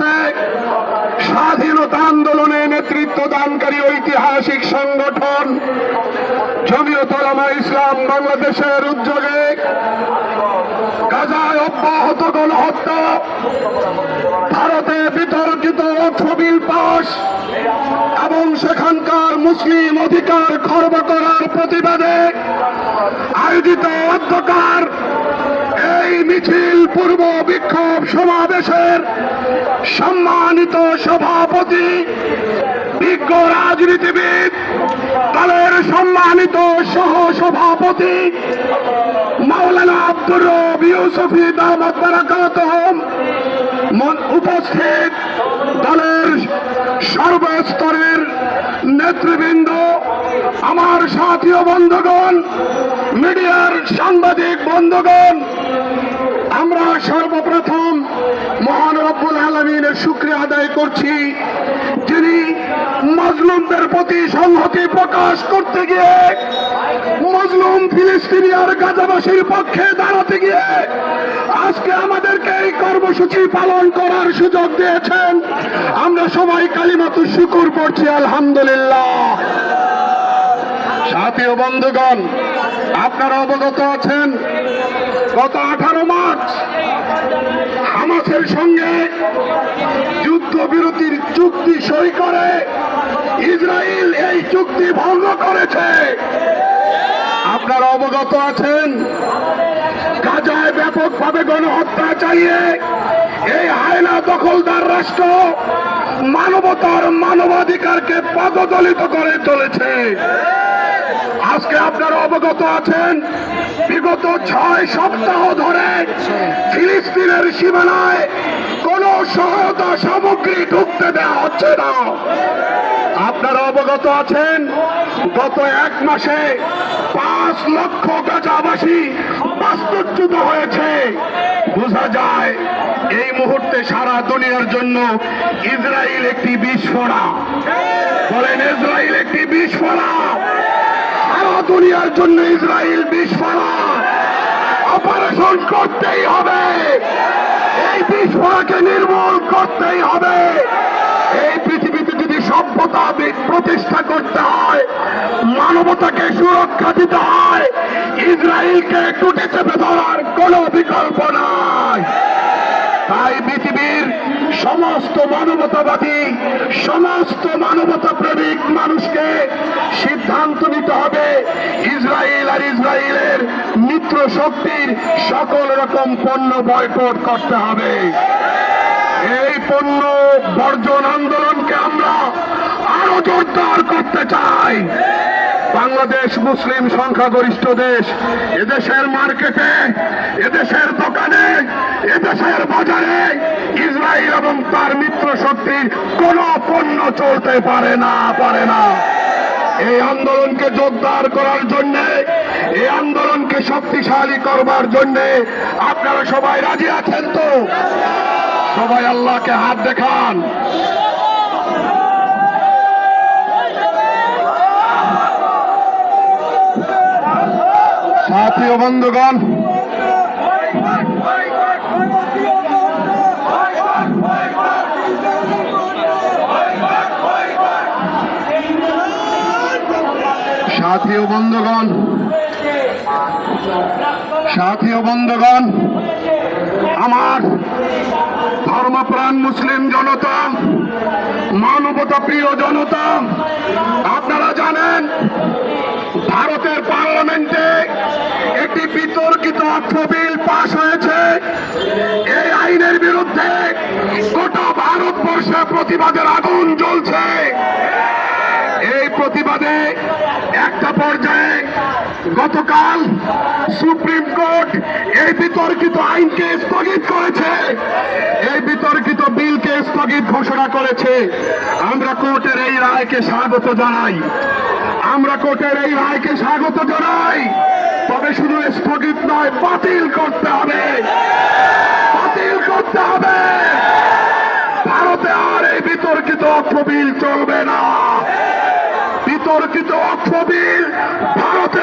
বাংলাদেশে স্বাধীনতা আন্দোলনে নেতৃত্ব দানকারী ঐতিহাসিক সংগঠন জমিয়তলামা ইসলাম বাংলাদেশের উদ্যোগে গাজায় অব্যাহত গণহত্যা, ভারতে বিতর্কিত ছবি পাশ সেখানকার মুসলিম অধিকার খর্ব করার প্রতিবাদে আয়োজিত অধ্যকার এই মিছিল পূর্ব বিক্ষোভ সমাবেশের সম্মানিত সভাপতি, বিজ্ঞ রাজনীতিবিদ, দলের সম্মানিত সহ সভাপতি মাওলানা আব্দুর রব ইউসুফি দামত উপস্থিত দলের সর্বস্তরের নেতৃবৃন্দ, আমার সাথী ও বন্ধুগণ, মিডিয়ার সাংবাদিক বন্ধুগণ, আমরা সর্বপ্রথম মহান রব্বুল আলমিনের শুক্রিয়া আদায় করছি, যিনি মজলুমদের প্রতি সংহতি প্রকাশ করতে গিয়ে মজলুম ফিলিস্তিনি আর গাজাবাসীর পক্ষে দাঁড়াতে গিয়ে আজকে আমাদেরকে এই কর্মসূচি পালন করার সুযোগ দিয়েছেন। আমরা সবাই কালিমাতু শুকুর করছি, আলহামদুলিল্লাহ। সাথী ও বন্ধুগণ, আপনারা অবগত আছেন, গত আঠারো মার্চ হামাসের সঙ্গে যুদ্ধবিরতির চুক্তি সই করে ইসরায়েল এই চুক্তি ভঙ্গ করেছে। আপনারা অবগত আছেন? গাজায় ব্যাপকভাবে গণহত্যা চালিয়ে এই হায়না দখলদার রাষ্ট্র মানবতার মানবাধিকারকে পদদলিত করে চলেছে। আজকে আপনারা অবগত আছেন, বিগত ছয় সপ্তাহ ধরে ফিলিস্তিনের সীমানায় কোন সহায়তা সামগ্রী ঢুকতে দেওয়া হচ্ছে না। আপনারা অবগত আছেন, গত এক মাসে পাঁচ লক্ষ গাজাবাসী বাস্তুচ্যুত হয়েছে। বোঝা যায় এই মুহূর্তে সারা দুনিয়ার জন্য ইসরায়েল একটি বিস্ফোরা বলেন, ইসরায়েল একটি বিস্ফোরা সারা দুনিয়ার জন্য ইসরায়েল বিস্ফোরণ। অপারেশন করতেই হবে। এই বিস্ফোরণকে নির্মূল করতেই হবে। এই পৃথিবীতে যদি সভ্যতা প্রতিষ্ঠা করতে হয় মানবতাকে সুরক্ষা দিতে হয়। ইসরায়েলকে টুটে চেপে ধরার কোন বিকল্প নাই। তাই পৃথিবীর সমস্ত মানবতাবাদী, সমস্ত মানবতা প্রেমিক মানুষকে সিদ্ধান্ত নিতে হবে, ইসরায়েল আর ইসরায়েলের মিত্র শক্তির সকল রকম পণ্য বয়কট করতে হবে। এই পণ্য বর্জন আন্দোলনকে আমরা আরও জোরদার করতে চাই। বাংলাদেশ মুসলিম সংখ্যাগরিষ্ঠ দেশ। এদেশের মার্কেটে, এদেশের দোকানে, এদেশের বাজারে ইসরায়েল এবং তার মিত্র শক্তির কোন পণ্য চলতে পারে না পারে না। এই আন্দোলনকে জোরদার করার জন্য, এই আন্দোলনকে শক্তিশালী করবার জন্য আপনারা সবাই রাজি আছেন তো? সবাই আল্লাহকে হাত দেখান। সাথী ও বন্ধুগণ। সাথী বন্ধুগণ সাথী বন্ধুগণ, আমার ধর্মপ্রাণ মুসলিম জনতা, মানবতা প্রিয় জনতা, আপনারা জানেন, ভারতের পার্লামেন্টে বিতর্কিত অর্থ বিল পাশ হয়েছে। এই আইনের বিরুদ্ধে গোটা ভারতবর্ষে প্রতিবাদের আগুন জ্বলছে। এই প্রতিবাদে একটা পর্যায়ে গতকাল সুপ্রিম কোর্ট এই বিতর্কিত আইনকে স্থগিত করেছে। এই বিতর্কিত বিলকে স্থগিত ঘোষণা করেছে। আমরা কোর্টের এই রায়কে স্বাগত জানাই। আমরা কোর্টের এই রায়কে স্বাগত জানাই। তবে শুধু স্থগিত নয়, বাতিল করতে হবে। বাতিল করতে হবে। ভারতে আর এই বিতর্কিত বিল চলবে না। বিতর্কিত বিল ভারতে